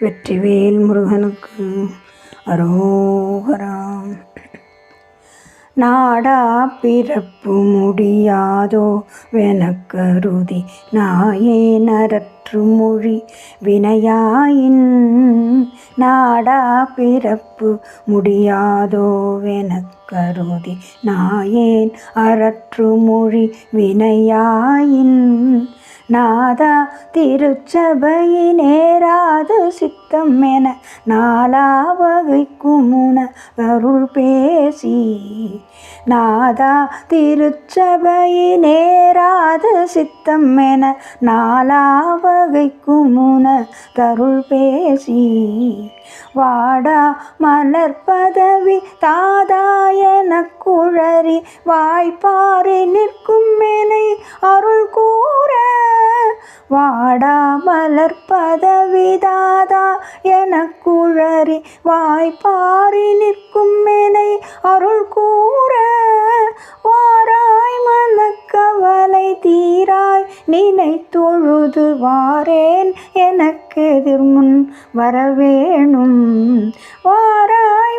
வெற்றிவேல் முருகனுக்கு அரோகராம் நாடா பிறப்பு முடியாதோ வெனக்கருதி நாயே நரற்று மொழி வினையாயின். நாடா பிறப்பு முடியாதோ வெனக்கருதி நாயேன் அறற்று மொழி வினையாயின். நாதா திருச்சபையினேரா திருச்சபையினேராது சித்தம் என நாலா வகைக்கும் அருள் பேசி. நாதா திருச்சபையினேராது சித்தம் என நாலா வகைக்கும் உன தருள் பேசி. வாடா மலர் பதவி தாதாயன குழறி வாய்ப்பாறை நிற்கும் மேனை அருள் வாடா மலர் பதவி என குழறி வாய்ப்பாரி நிற்கும் மேனை அருள் கூற வாராய் மனக்கவலை தீராய் நினை தொழுது வாரேன் எனக்கு எதிர்முன் வரவேணும். வாராய்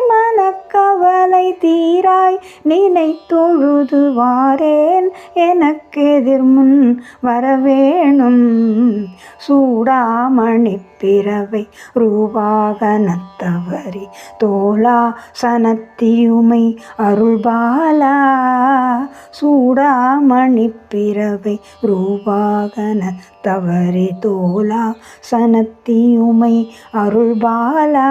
தீராய் நினை தொழுது எனக்கு எதிர்முன் வரவேணும். சூடாமணி பிறவை ரூபாகனத்தவரி தோலா சனத்தியுமை அருள்பாலா. சூடாமணி பிறவை ரூபாகன தவறி தோலா சனத்தியுமை அருள்பாலா.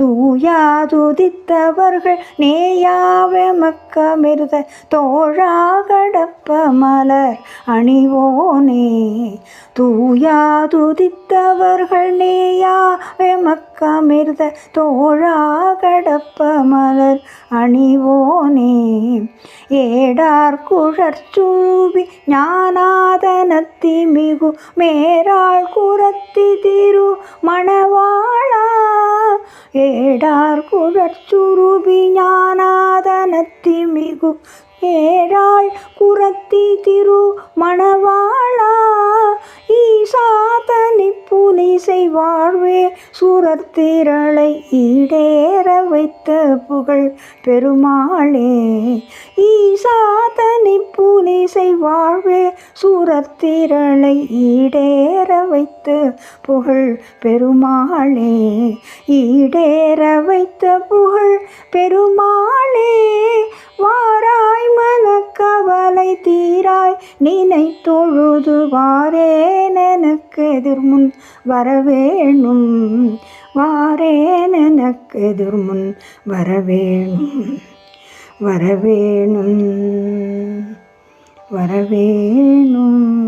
தூயாதுதித்தவர்கள் நேயாவெமக்கமிருத தோழா கடப்ப மலர் அணிவோனே. தூயாதுதித்தவர்கள் நேயாவெமக்கமிருத தோழா கடப்ப மலர் அணிவோனே. ஏடார் குழற்சூபி ஞானாதனத்தி மிகு மேராள் குரத்தி திரு மணவ ஏடார் குழற்சுருபி ஞானாதனத்தி மிகு ஏழாள் குரத்தி திரு மணவாளா ஈசாதனி புலிசை வாழ்வே சுரத்திரளை ஈடேற வைத்த புகழ் பெருமாளே. ஈசா புலிசை வாழ்வே சூரத்திரளை ஈடேற வைத்து புகழ் பெருமாளே. ஈடேற வைத்த புகழ் பெருமாளே வாராய் மனக்கவலை தீராய் நினை தொழுது வாரேன் எனக்கு எதிர்முன் வரவேணும். வாரேன் எனக்கு எதிர்முன் வரவேணும். வரவேணும். வரவேணும்.